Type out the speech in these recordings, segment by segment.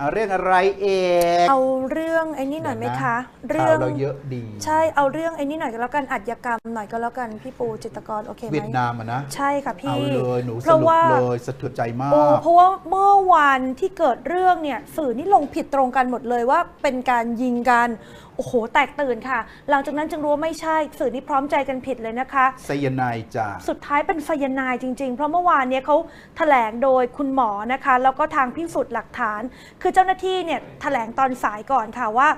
เอาเรื่องอะไรเอกเอาเรื่องไอ้นี่หน่อยไหมคะเรื่เรื่องเราเยอะดี ใช่เอาเรื่องไอ้นี่หน่อยก็แล้วกันอัจยกรรมหน่อยก็แล้วกันพี่ปูจิตรกรโอเคไหมเวียดนามอะนะใช่ค่ะเอาพี่เลยหนูเพสราะรุปว่าเลยสะเทือนใจมาโอ้กเพราะว่าเมื่อวันที่เกิดเรื่องเนี่ยสื่อนี่ลงผิดตรงกันหมดเลยว่าเป็นการยิงกันโอ้โหแตกตื่นค่ะ หลังจากนั้นจึงรู้ว่าไม่ใช่สื่อนี่พร้อมใจกันผิดเลยนะคะไซยาไนด์จ้าสุดท้ายเป็นไซยาไนด์จริง ๆ เพราะเมื่อวานเนี้เขาแถลงโดยคุณหมอนะคะ แล้วก็ทางพิสูจน์หลักฐานคือเจ้าหน้าที่เนี่ยแถลงตอนสายก่อนค่ะว่า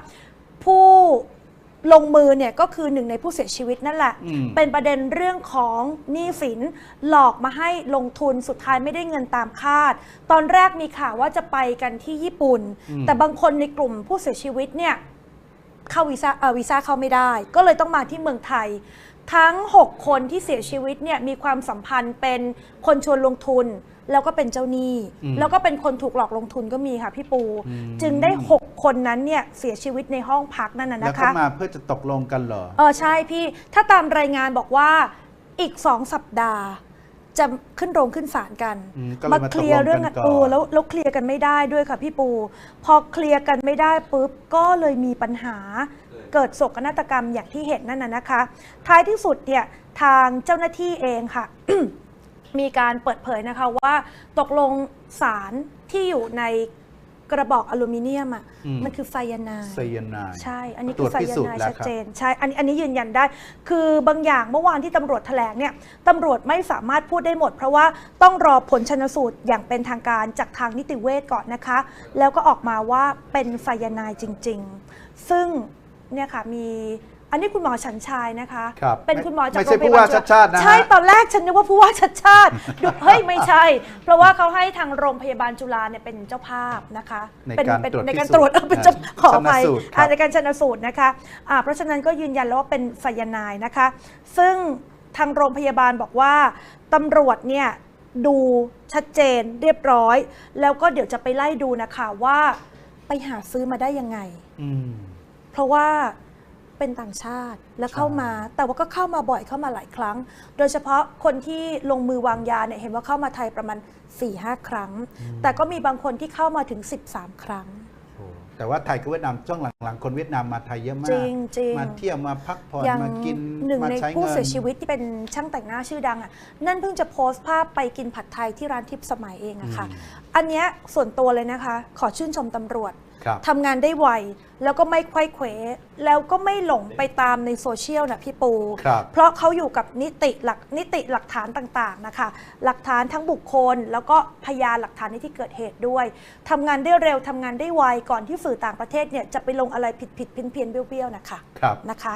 ผู้ลงมือเนี่ยก็คือหนึ่งในผู้เสียชีวิตนั่นแหละอืมเป็นประเด็นเรื่องของหนี้สินหลอกมาให้ลงทุนสุดท้ายไม่ได้เงินตามคาด ตอนแรกมีข่าวว่าจะไปกันที่ญี่ปุ่น แต่บางคนในกลุ่มผู้เสียชีวิตเนี่ยเข้าวีซ่าเอ่อวีซ่าเข้าไม่ได้ ก็เลยต้องมาที่เมืองไทย ทั้ง 6 คนที่เสียชีวิตเนี่ยมีความสัมพันธ์เป็นคนชวนลงทุน แล้วก็เป็นเจ้าหนี้อืมแล้วก็เป็นคนถูกหลอกลงทุนก็มีค่ะพี่ปู อืม จึงได้ 6 คนนั้นเนี่ยเสียชีวิตในห้องพักนั่นน่ะแล้วนะเขาคะ มาเพื่อจะตกลงกันเหรอ เออใช่พี่ ถ้าตามรายงานบอกว่าอีกสองสัปดาห์ จะขึ้นโรงขึ้นศาลกันอืมก็เลยมาเคลียร์เรื่องตกลงกันก่อน เออแล้วแล้วเคลียร์กันไม่ได้ด้วยค่ะพี่ปู พอเคลียร์กันไม่ได้ปุ๊บก็เลยมีปัญหา เกิดโศกนาฏกรรมอย่างที่เห็นนั่นน่ะนะคะ ท้ายที่สุดเนี่ยทางเจ้าหน้าที่เองค่ะ มีการเปิดเผยนะคะว่าตกลงสารที่อยู่ในกระบอกอลูมิเนียมอะอืม มันคือไซยาไนด์ ไซยาไนด์ ใช่ อันนี้ตรคืวอจไซพิยาสูจไนน์ด์แล้วชัดครับ เจน ใช่ อันนี้อันนี้ยืนยันได้ คือบางอย่างเมื่อวานที่ตำรวจแถลงเนี่ยตำรวจไม่สามารถพูดได้หมด เพราะว่าต้องรอผลชนสูตรอย่างเป็นทางการจากทางนิติเวชก่อนนะคะ แล้วก็ออกมาว่าเป็นไซยาไนด์จริง ๆ ซึ่งเนี่ยค่ะมี อันนี้คุณหมอฉันชายนะคะ ครับเป็นคุณหมอจากไม่ใช่โรงพยาบาลผู้ว่าชัดชาตินะฮะ ใช่ตอนแรกฉันนึกว่าผู้ว่าชัดชาติดูเฮ้ยไม่ใช่ เพราะว่าเขาให้ทางโรงพยาบาลจุฬาเนี่ยเป็นเจ้าภาพนะคะในเป็นการเป็นตรวจในการพิสูจน์ตรวจเออเป็นเจ้าอ่าขออภัยชันสูตรครับ อ่าในการชนสูตรนะคะอ่าเพราะฉะนั้นก็ยืนยันแล้วว่าเป็นไซยาไนด์นะคะ ซึ่งทางโรงพยาบาลบอกว่าตำรวจเนี่ยดูชัดเจนเรียบร้อย แล้วก็เดี๋ยวจะไปไล่ดูนะคะว่าไปหาซื้อมาได้ยังไง อืม เพราะว่า เป็นต่างชาติแล้วเข้าใช่มา แต่ว่าก็เข้ามาบ่อยเข้ามาหลายครั้ง โดยเฉพาะคนที่ลงมือวางยาเนี่ยเห็นว่าเข้ามาไทยประมาณ4-5ครั้ง แต่ก็มีบางคนที่เข้ามาถึง 13 ครั้งโอ้แต่ว่าไทยกับเวียดนามช่วงหลังๆ คนเวียดนามมาไทยเยอะมากจริงจริงมาเที่ยวมาพักผ่อนอย่างมากินหนึ่งมาในใช้ผู้เงินเสียชีวิตที่เป็นช่างแต่งหน้าชื่อดังอะนั่นเพิ่งจะโพสต์ภาพไปกินผัดไทยที่ร้านทิพย์สมัยเองอะค่ะอืมอันเนี้ยส่วนตัวเลยนะคะ ขอชื่นชมตำรวจครับ ทำงานได้ไว แล้วก็ไม่ไขว้เขวแล้วก็ไม่หลงไปตามในโซเชียลนะพี่ปูครับเพราะเขาอยู่กับนิติหลักนิติหลักฐานต่างๆนะคะ หลักฐานทั้งบุคคล แล้วก็พยานหลักฐานในที่เกิดเหตุด้วยทำงานได้เร็วทำงานได้ไวก่อนที่สื่อต่างประเทศเนี่ยจะไปลงอะไรผิดๆเพี้ยนๆเบี้ยวๆนะคะครับนะคะ